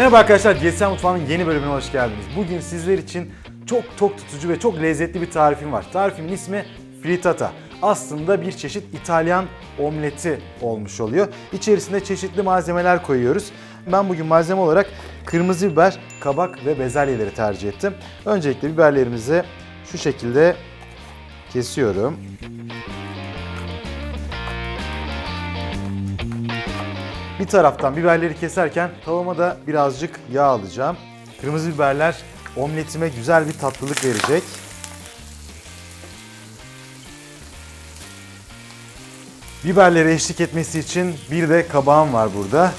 Merhaba arkadaşlar, GSM Mutfağı'nın yeni bölümüne hoş geldiniz. Bugün sizler için çok tok tutucu ve çok lezzetli bir tarifim var. Tarifimin ismi frittata. Aslında bir çeşit İtalyan omleti olmuş oluyor. İçerisine çeşitli malzemeler koyuyoruz. Ben bugün malzeme olarak kırmızı biber, kabak ve bezelyeleri tercih ettim. Öncelikle biberlerimizi şu şekilde kesiyorum. Bir taraftan biberleri keserken tavama da birazcık yağ alacağım. Kırmızı biberler omletime güzel bir tatlılık verecek. Biberlere eşlik etmesi için bir de kabağım var burada.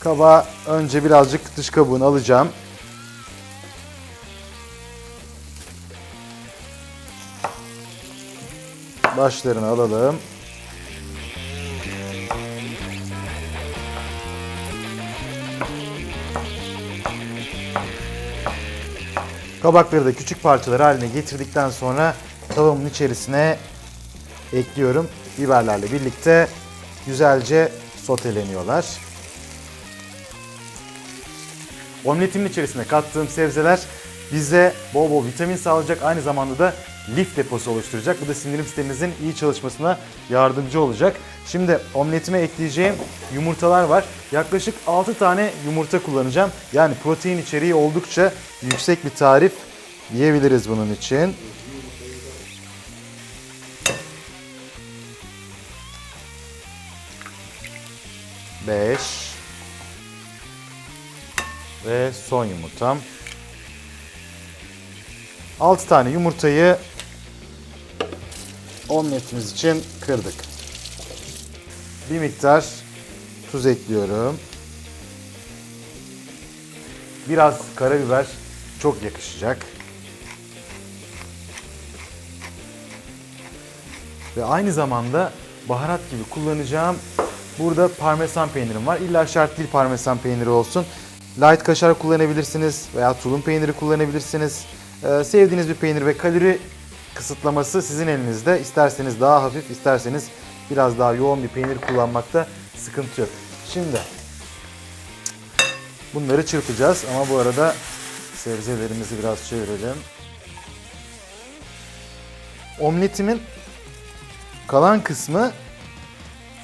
Kabağı önce birazcık dış kabuğunu alacağım. Başlarını alalım. Kabakları da küçük parçalar haline getirdikten sonra tavamın içerisine ekliyorum. Biberlerle birlikte güzelce soteleniyorlar. Omletimin içerisine kattığım sebzeler bize bol bol vitamin sağlayacak. Aynı zamanda da lif deposu oluşturacak. Bu da sindirim sistemimizin iyi çalışmasına yardımcı olacak. Şimdi omletime ekleyeceğim yumurtalar var. Yaklaşık 6 tane yumurta kullanacağım. Yani protein içeriği oldukça yüksek bir tarif diyebiliriz bunun için. Beş. Ve son yumurtam. 6 tane yumurtayı omletimiz için kırdık. Bir miktar tuz ekliyorum. Biraz karabiber çok yakışacak. Ve aynı zamanda baharat gibi kullanacağım burada parmesan peynirim var. İlla şart değil parmesan peyniri olsun. Light kaşar kullanabilirsiniz veya tulum peyniri kullanabilirsiniz. Ee, sevdiğiniz bir peynir ve kalori kısıtlaması sizin elinizde. İsterseniz daha hafif, isterseniz biraz daha yoğun bir peynir kullanmakta sıkıntı yok. Şimdi bunları çırpacağız ama bu arada sebzelerimizi biraz çevirelim. Omletimin kalan kısmı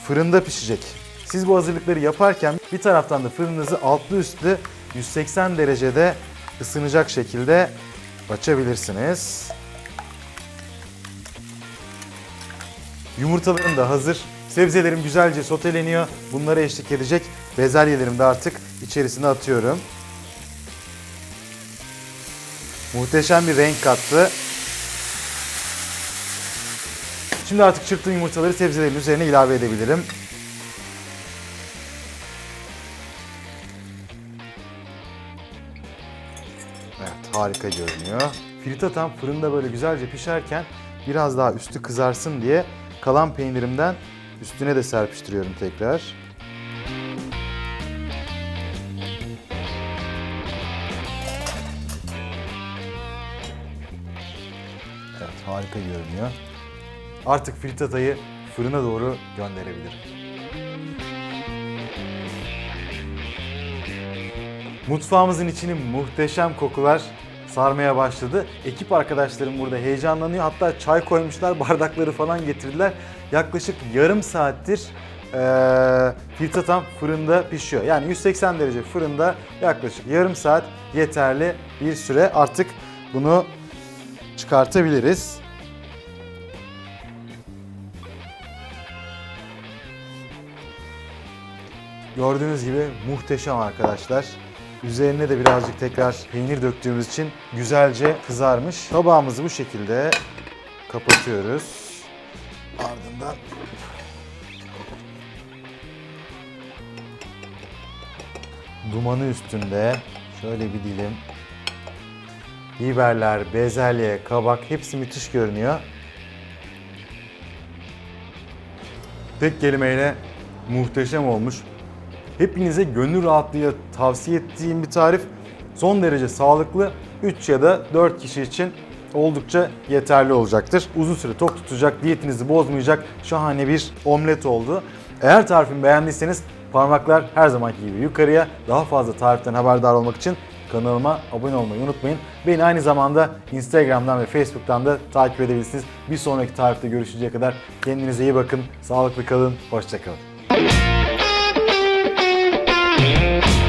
fırında pişecek. Siz bu hazırlıkları yaparken bir taraftan da fırınınızı altlı üstlü 180 derecede ısınacak şekilde açabilirsiniz. Yumurtalarım da hazır. Sebzelerim güzelce soteleniyor. Bunlara eşlik edecek bezelyelerimi de artık içerisine atıyorum. Muhteşem bir renk kattı. Şimdi artık çırptığım yumurtaları sebzelerin üzerine ilave edebilirim. Evet harika görünüyor. Fritatam fırında böyle güzelce pişerken biraz daha üstü kızarsın diye kalan peynirimden üstüne de serpiştiriyorum tekrar. Evet harika görünüyor. Artık fritatayı fırına doğru gönderebilirim. Mutfağımızın içini muhteşem kokular sarmaya başladı. Ekip arkadaşlarım burada heyecanlanıyor. Hatta çay koymuşlar, bardakları falan getirdiler. Yaklaşık yarım saattir eee frittatam fırında pişiyor. Yani 180 derece fırında yaklaşık yarım saat yeterli bir süre. Artık bunu çıkartabiliriz. Gördüğünüz gibi muhteşem arkadaşlar. Üzerine de birazcık tekrar peynir döktüğümüz için güzelce kızarmış. Tabağımızı bu şekilde kapatıyoruz. Ardından dumanı üstünde şöyle bir dilim biberler, bezelye, kabak hepsi müthiş görünüyor. Tek kelimeyle muhteşem olmuş. Hepinize gönül rahatlığıyla tavsiye ettiğim bir tarif. Son derece sağlıklı. 3 ya da 4 kişi için oldukça yeterli olacaktır. Uzun süre tok tutacak, diyetinizi bozmayacak şahane bir omlet oldu. Eğer tarifimi beğendiyseniz Parmaklar her zamanki gibi yukarıya. Daha fazla tariften haberdar olmak için kanalıma abone olmayı unutmayın. Beni aynı zamanda Instagram'dan ve Facebook'tan da takip edebilirsiniz. Bir sonraki tarifte görüşünceye kadar kendinize iyi bakın, sağlıklı kalın, hoşçakalın. Thank you.